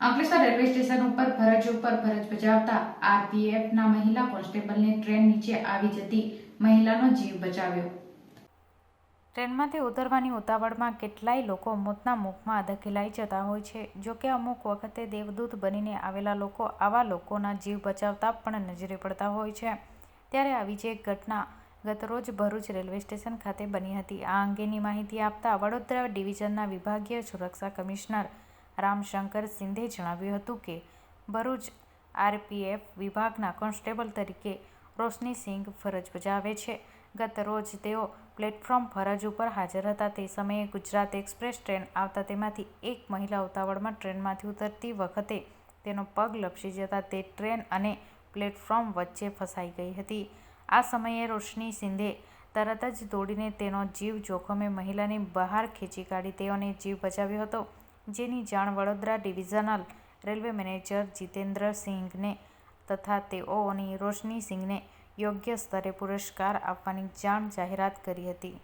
Ankleshwar railway station ઉપર ફરજ ઉપર ફરજ બજાવતા આરપીએફના મહિલા કોન્સ્ટેબલને ટ્રેન નીચે આવી જતી મહિલાનો જીવ બચાવ્યો. ટ્રેનમાંથી ઉતરવાની ઉતાવળમાં કેટલાય લોકો મોતના મુખમાં ધકેલાઈ જતા હોય છે. જોકે અમુક વખતે દેવદૂત બનીને આવેલા લોકો આવા લોકોના જીવ બચાવતા પણ નજરે પડતા હોય છે. ત્યારે આવી જ એક ઘટના ગતરોજ ભરૂચ રેલવે સ્ટેશન ખાતે બની હતી. આ અંગેની માહિતી આપતા વડોદરા ડિવિઝનના વિભાગીય સુરક્ષા કમિશનર રામશંકર સિંધે જણાવ્યું હતું કે ભરૂચ આરપીએફ વિભાગના કોન્સ્ટેબલ તરીકે રોશની સિંઘ ફરજ બજાવે છે. ગત રોજ તેઓ પ્લેટફોર્મ ફરજ ઉપર હાજર હતા. તે સમયે ગુજરાત એક્સપ્રેસ ટ્રેન આવતા તેમાંથી એક મહિલા ઉતાવળમાં ટ્રેનમાંથી ઉતરતી વખતે તેનો પગ લપસી જતા તે ટ્રેન અને પ્લેટફોર્મ વચ્ચે ફસાઈ ગઈ હતી. આ સમયે રોશની સિંધે તરત જ દોડીને તેનો જીવ જોખમે મહિલાને બહાર ખેંચી કાઢી તેઓને જીવ બચાવ્યો હતો. જેની જાણ Vadodara divisional railway manager Jitendra સિંઘને તથા તેઓની રોશની સિંઘને યોગ્ય સ્તરે પુરસ્કાર આપવાની જાણ જાહેરાત કરી હતી.